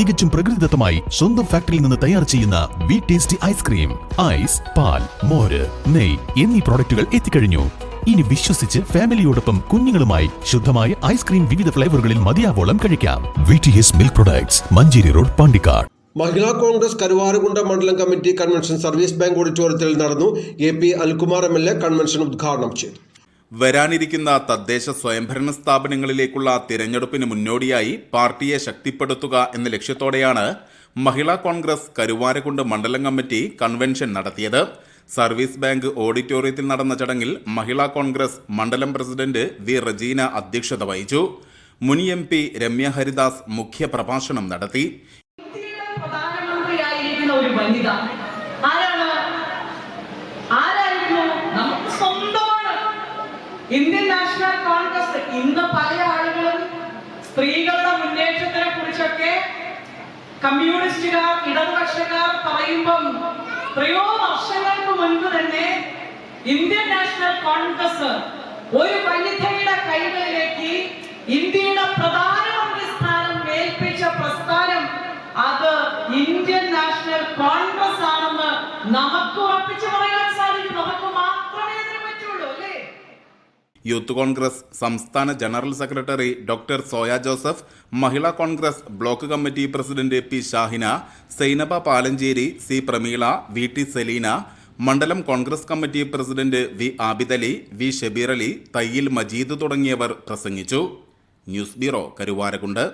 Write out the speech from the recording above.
തികച്ചും പ്രകൃതിദത്തമായി സ്വന്തം ഫാക്ടറിയിൽ നിന്ന് തയ്യാർ ചെയ്യുന്ന വി ടേസ്റ്റി ഐസ്ക്രീം ഐസ് പാൽ മോര് നെയ് എന്നീ പ്രോഡക്റ്റുകൾ എത്തിക്കഴിഞ്ഞു. ഇനി വിശ്വസിച്ച് ഫാമിലിയോടൊപ്പം കുഞ്ഞുങ്ങളുമായി ശുദ്ധമായ ഐസ്ക്രീം വിവിധ ഫ്ലേവറുകളിൽ മതിയാവോളം കഴിക്കാം. V T S milk products Manjeri road Pandikkad. Mahila Congress Karuvarakundu മണ്ഡലം കമ്മിറ്റി കൺവെൻഷൻ സർവീസ് ബാങ്ക് ഓഡിറ്റോറിയത്തിൽ നടന്നു. A P അൽകുമാർ M L A convention ഉദ്ഘാടനം ചെയ്തു. വരാനിരിക്കുന്ന തദ്ദേശ സ്വയംഭരണ സ്ഥാപനങ്ങളിലേക്കുള്ള തിരഞ്ഞെടുപ്പിന് മുന്നോടിയായി പാർട്ടിയെ ശക്തിപ്പെടുത്തുക എന്ന ലക്ഷ്യത്തോടെയാണ് മഹിളാ കോൺഗ്രസ് കരുവാരക്കുണ്ട് മണ്ഡലം കമ്മിറ്റി കൺവെൻഷൻ നടത്തിയത്. സർവീസ് ബാങ്ക് ഓഡിറ്റോറിയത്തിൽ നടന്ന ചടങ്ങിൽ മഹിളാ കോൺഗ്രസ് മണ്ഡലം പ്രസിഡന്റ് വി റജീന അധ്യക്ഷത വഹിച്ചു. മുൻ എം പി രമ്യ ഹരിദാസ് മുഖ്യപ്രഭാഷണം നടത്തി. ഇന്ത്യൻ നാഷണൽ കോൺഗ്രസ് ഇന്ന് പല ആളുകളും സ്ത്രീകളുടെ മുന്നേറ്റത്തിനെ കുറിച്ചൊക്കെ കമ്മ്യൂണിസ്റ്റുകാർ ഇടതുപക്ഷക്കാർ പറയുമ്പം എത്രയോ വർഷങ്ങൾക്ക് മുൻപ് തന്നെ ഇന്ത്യൻ നാഷണൽ കോൺഗ്രസ് ഒരു വനിതയുടെ കൈകളിലേക്ക് ഇന്ത്യയുടെ പ്രധാനമന്ത്രി സ്ഥാനം ഏൽപ്പിച്ച പ്രസ്ഥാനം അത് ഇന്ത്യൻ നാഷണൽ കോൺഗ്രസ് ആണെന്ന് നമുക്ക് ഉറപ്പിച്ചു പറയാൻ സാധിക്കും. യൂത്ത് കോൺഗ്രസ് സംസ്ഥാന general secretary doctor Soya Joseph Mahila Congress block committee president P Shahina Sainaba Palancheri C Prameela V T Selina മണ്ഡലം Congress committee president V Abidali V Shabeer Ali Thayyil Majeed തുടങ്ങിയവർ പ്രസംഗിച്ചു. News bureau Karuvarakundu